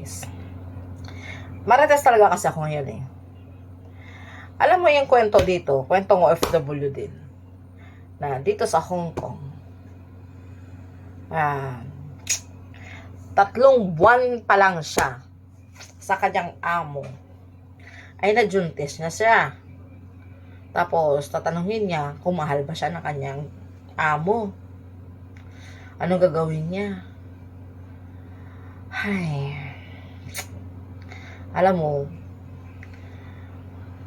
Yes. Marites talaga kasi ako ngayon eh. Alam mo yung kwento dito, kwentong OFW din. Na dito sa Hong Kong, ah, tatlong buwan pa lang siya sa kanyang amo, ay nagjuntis na siya. Tapos, tatanungin niya kung mahal ba siya ng kanyang amo. Anong gagawin niya? Ay, alam mo,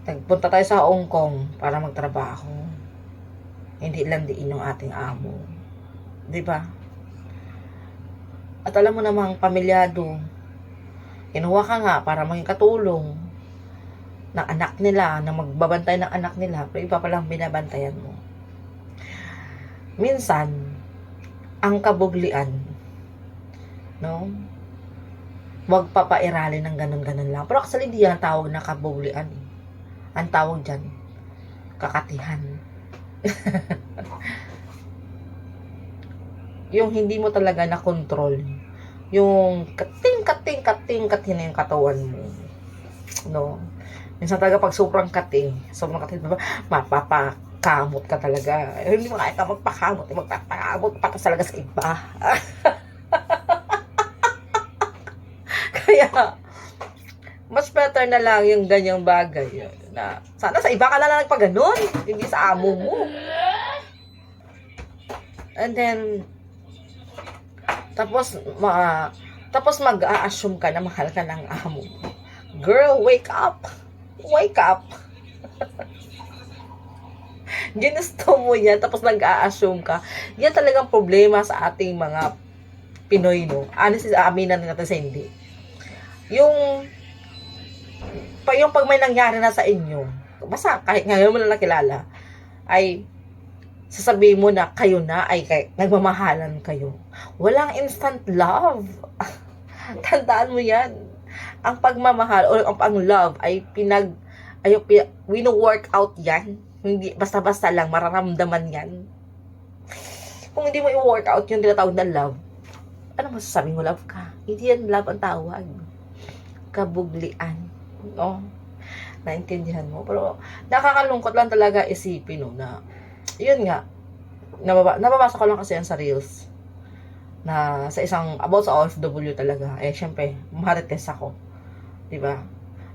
nagpunta tayo sa Hong Kong para magtrabaho. Hindi lang diin yung ating amo. Di ba? At alam mo namang pamilyado, kinuha ka nga para maging katulong ng anak nila, na magbabantay ng anak nila, pero iba palang binabantayan mo. Minsan, ang kabuglian, no? Huwag papairali ng ganun-ganun lang. Pero actually, hindi yan tawag na kabuglian. eh. Ang tawag dyan, kakatihan. yung hindi mo talaga na control yung kating kating kating kating na yung katawan mo no minsan talaga pag sobrang kating sobrang kating mapapakamot ka talaga hindi mo kaya ka magpakamot magpapakamot patas talaga sa iba kaya mas better na lang yung ganyang bagay na sana sa iba ka na lang nagpag ganun hindi sa amo mo and then tapos, ma, tapos mag-a-assume ka na mahal ka ng amo mo. Girl, wake up! Wake up! Ginusto mo yan, tapos nag-a-assume ka. Yan talagang problema sa ating mga Pinoy, no? Honestly, aminan natin sa hindi. Yung, pa, yung pag may nangyari na sa inyo, basta kahit ngayon mo na nakilala, ay sasabihin mo na kayo na ay kay, nagmamahalan kayo. Walang instant love. Tandaan mo yan. Ang pagmamahal o ang, ang love ay pinag ay pi- wino-work out yan. Hindi basta-basta lang mararamdaman yan. Kung hindi mo i-work out yung tinatawag na love, ano masasabi mo love ka? Hindi yan love ang tawag. Kabuglian. No? Naintindihan mo. Pero nakakalungkot lang talaga isipin no, na yun nga, nababa, nababasa ko lang kasi yan sa Reels na sa isang, about sa OFW talaga, eh, syempre, marites ako. di ba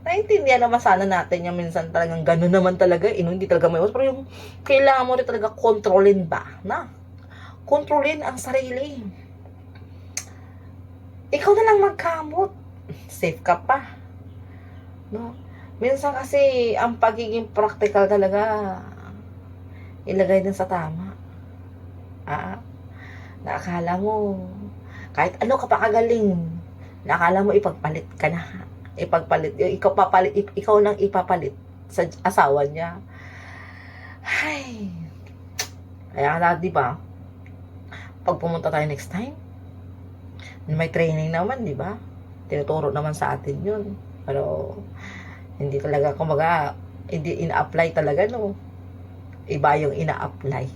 Naintindihan naman sana natin yung minsan talagang gano'n naman talaga, eh, hindi talaga may pero yung kailangan mo rin talaga kontrolin ba, na? Kontrolin ang sarili. Ikaw na lang magkamot. Safe ka pa. No? Minsan kasi, ang pagiging practical talaga, ilagay din sa tama. Ah, nakakala mo, kahit ano ka pa kagaling, nakakala mo ipagpalit ka na. Ipagpalit, ikaw papalit, ikaw nang ipapalit sa asawa niya. Ay. Kaya na, di ba? Pag pumunta tayo next time, may training naman, di ba? Tinuturo naman sa atin yun. Pero, hindi talaga, kumbaga, hindi ina-apply talaga, no? iba yung ina-apply.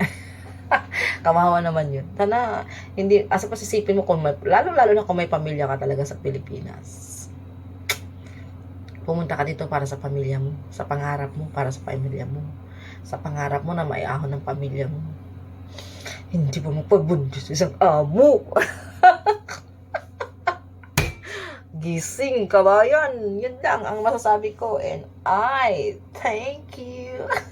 Kamawa naman yun. Sana, hindi, asa pa sisipin mo kung may, lalo-lalo na kung may pamilya ka talaga sa Pilipinas. Pumunta ka dito para sa pamilya mo, sa pangarap mo, para sa pamilya mo. Sa pangarap mo na maiahon ng pamilya mo. Hindi mo mapagbundis isang amo. Gising, kabayan. Yun lang ang masasabi ko. And I thank you.